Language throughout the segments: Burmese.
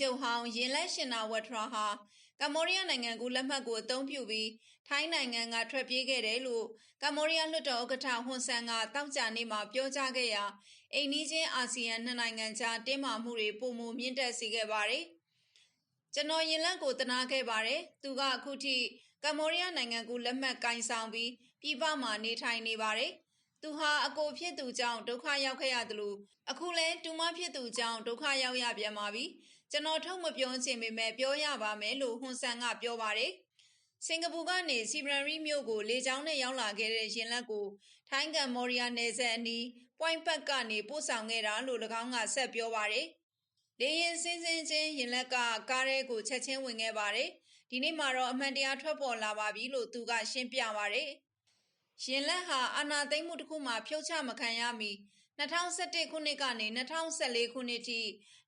ချုပ်ဟောင်းရင်လက်ရှင်နာဝတ်ထရာဟာကမ္ဘောဒီးယားနိုင်ငံကိုလက်မှတ်ကိုအသုံးပြုပြီးထိုင်းနိုင်ငံကထွက်ပြေးခဲ့တယ်လို့ကမ္ဘောဒီးယားလွှတ်တော်ဥက္ကဋ္ဌဟွန်ဆန်ကတောက်ကြနေမှာပြောကြားခဲ့ရာအိန္ဒိချင်းအာဆီယံနှစ်နိုင်ငံကြားတင်းမာမှုတွေပုံမမြင့်တက်စေခဲ့ပါတယ်။ကျွန်တော်ရင်လက်ကိုတနာခဲ့ပါတယ်။သူကအခုထိကမ္ဘောဒီးယားနိုင်ငံကိုလက်မှတ်ကင်ဆောင်ပြီးပြည်ပမှာနေထိုင်နေပါတယ်။သူဟာအကိုဖြစ်သူကြောင့်ဒုက္ခရောက်ခဲ့ရတယ်လို့အခုလဲတူမဖြစ်သူကြောင့်ဒုက္ခရောက်ရပြန်ပါပြီ ကျွန်တော်ထုတ်မပြောချင်ပေမဲ့ပြောရပါမယ်လို့ဟွန်ဆန်ကပြောပါတယ်စင်ကာပူကနေစီဗရန်ရီမြို့ကိုလေကြောင်းနဲ့ရောက်လာခဲ့တဲ့ရင်လက်ကိုထိုင်းကမ်မော်ရီးယားနယ်စပ်အနီးပွိုင်းပတ်ကနေပို့ဆောင်ခဲ့တာလို့၎င်းကဆက်ပြောပါတယ်လေရင်စင်းစင်းချင်းရင်လက်ကကားရဲကိုချက်ချင်းဝင်ခဲ့ပါတယ်ဒီနေ့မှာတော့အမှန်တရားထွက်ပေါ်လာပါပြီလို့သူကရှင်းပြပါတယ်ရင်လက်ဟာအာဏာသိမ်းမှုတစ်ခုမှဖြုတ်ချမခံရမီ 2011ခုနှစ်ကနေ2014ခုနှစ်ထိ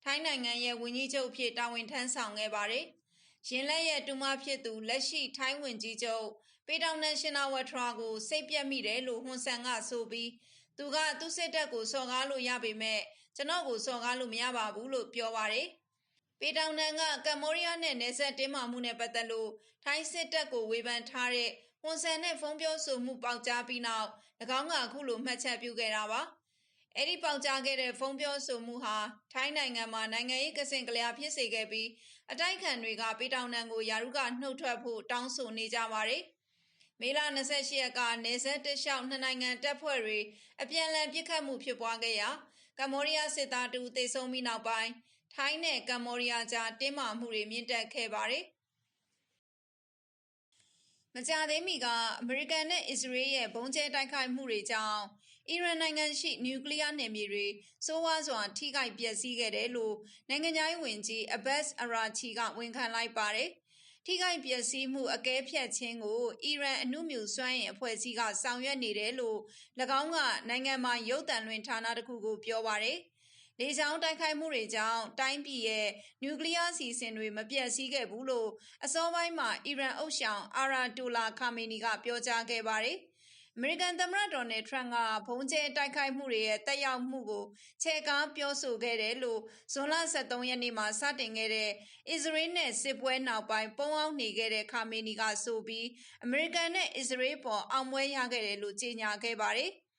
ထိုင်းနိုင်ငံရဲ့ဝန်ကြီးချုပ်ဖြစ်တာဝန်ထမ်းဆောင်ခဲ့ပါတယ်။ရင်လက်ရဲ့တူမဖြစ်သူလက်ရှိထိုင်းဝန်ကြီးချုပ်ပေတောင်နန်ရှင်နာဝထရာကိုစိတ်ပြက်မိတယ်လို့ဟွန်ဆန်ကဆိုပြီးသူကသူ့စစ်တပ်ကိုစော်ကားလို့ရပေမဲ့ကျွန်တော်ကိုစော်ကားလို့မရပါဘူးလို့ပြောပါတယ်။ပေတောင်နန်ကကမ္ဘောဒီးယားနဲ့နယ်စပ်တင်းမာမှုနဲ့ပတ်သက်လို့ထိုင်းစစ်တပ်ကိုဝေဖန်ထားတဲ့ဟွန်ဆန်နဲ့ဖုန်းပြောဆိုမှုပေါက်ကြားပြီးနောက်၎င်းကအခုလိုမှတ်ချက်ပြုခဲ့တာပါ။ အဲ့ဒီပေါက်ကြားခဲ့တဲ့ဖုန်းပြောဆိုမှုဟာထိုင်းနိုင်ငံမှာနိုင်ငံရေးကစင်ကလျာဖြစ်စေခဲ့ပြီးအတိုက်ခံတွေကပေးတောင်နံကိုယာရုကနှုတ်ထွက်ဖို့တောင်းဆိုနေကြပါတယ်။မေလ28ရက်ကနေဆက်တလျှောက်နှစ်နိုင်ငံတပ်ဖွဲ့တွေအပြန်အလှန်ပစ်ခတ်မှုဖြစ်ပွားခဲ့ရာကမ္ဘောဒီးယားစစ်သားတူသေဆုံးပြီးနောက်ပိုင်းထိုင်းနဲ့ကမ္ဘောဒီးယားကြားတင်းမာမှုတွေမြင့်တက်ခဲ့ပါတယ်။မကြသေးမီကအမေရိကန်နဲ့အစ္စရေးရဲ့ဘုံကျဲတိုက်ခိုက်မှုတွေကြောင့် အီရန်နိုင်ငံရှိနျူကလ িয়ার နယ်မြေတွေစိုးဝါးစွာထိခိုက်ပျက်စီးခဲ့တယ်လို့နိုင်ငံခြားရေးဝန်ကြီးအဘတ်အရာချီကဝန်ခံလိုက်ပါတယ်။ထိခိုက်ပျက်စီးမှုအကဲဖြတ်ခြင်းကိုအီရန်အမှုမြူစွမ်းရင်အဖွဲ့အစည်းကဆောင်ရွက်နေတယ်လို့၎င်းကနိုင်ငံမှာရုပ်သံလွှင့်ဌာနတစ်ခုကိုပြောပါတယ်။လေကြောင်းတိုက်ခိုက်မှုတွေကြောင့်တိုင်းပြည်ရဲ့နျူကလ িয়ার စီစဉ်တွေမပြတ်စည်းခဲ့ဘူးလို့အစောပိုင်းမှာအီရန်အုပ်ဆောင်အာရာတိုလာခါမေနီကပြောကြားခဲ့ပါတယ်။ အမေရိကန်သမ္မတဒေါ်နယ်ထရန့်ကဘုံကျဲတိုက်ခိုက်မှုတွေရဲ့တက်ရောက်မှုကို ချဲ့ကားပြောဆိုခဲ့တယ်လို့ ဇွန်လ23ရက်နေ့မှာ စတင်ခဲ့တဲ့ အစ္စရေးနဲ့ စစ်ပွဲနောက်ပိုင်း ပုံအောင်နေခဲ့တဲ့ခါမေနီကဆိုပြီး အမေရိကန်နဲ့ အစ္စရေးပေါ် အောင်ပွဲရခဲ့တယ်လို့ ကြေညာခဲ့ပါတယ်။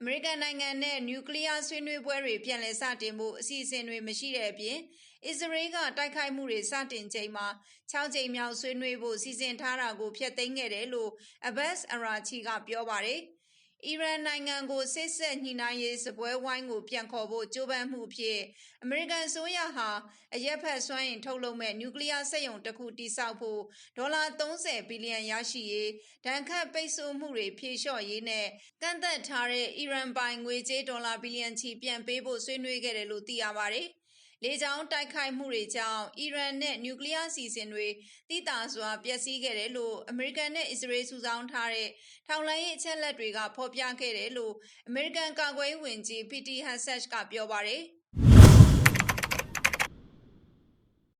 အမေရိကန်နိုင်ငံနဲ့နျူကလ িয়ার ဆွေးနွေးပွဲတွေ ပြန်လည်စတင်ဖို့ အစီအစဉ်တွေ မရှိတဲ့အပြင် အစ္စရေးက တိုက်ခိုက်မှုတွေ စတင်ချိန်မှာ6ကြိမ်မြောက် ဆွေးနွေးဖို့ စီစဉ်ထားတာကို ဖျက်သိမ်းခဲ့တယ်လို့အဘတ်အရာချီကပြောပါတယ်။ အီရန်နိုင်ငံကိုစစ်ဆက်ညှိနှိုင်းရေးစပွဲဝိုင်းကိုပြန်ခေါ်ဖို့ကြိုးပမ်းမှုဖြင့်အမေရိကန်ဆိုရဟာအရက်ဖက်စွမ်းအင်ထုတ်လုပ်မဲ့နျူကလ িয়ার စက်ရုံတစ်ခုတိစောက်ဖို့ဒေါ်လာ30ဘီလီယံရရှိရေးဒဏ်ခတ်ပိတ်ဆို့မှုတွေဖြေလျှော့ရေးနဲ့ကန့်သက်ထားတဲ့အီရန်ပိုင်ငွေကြေးဒေါ်လာဘီလီယံချီပြန်ပေးဖို့ဆွေးနွေးခဲ့တယ်လို့သိရပါတယ်။ လေကြောင်းတိုက်ခိုက်မှုတွေကြောင့်အီရန်နဲ့နျူကလ িয়ার စီစဉ်တွေတိတာစွာပျက်စီးခဲ့တယ်လို့အမေရိကန်နဲ့အစ္စရေးစုဆောင်းထားတဲ့ထောင်လိုင်းရေးအချက်လက်တွေကဖော်ပြခဲ့တယ်လို့အမေရိကန်ကာကွယ်ရေးဝန်ကြီးပီတီဟန်ဆက်ကပြောပါတယ်။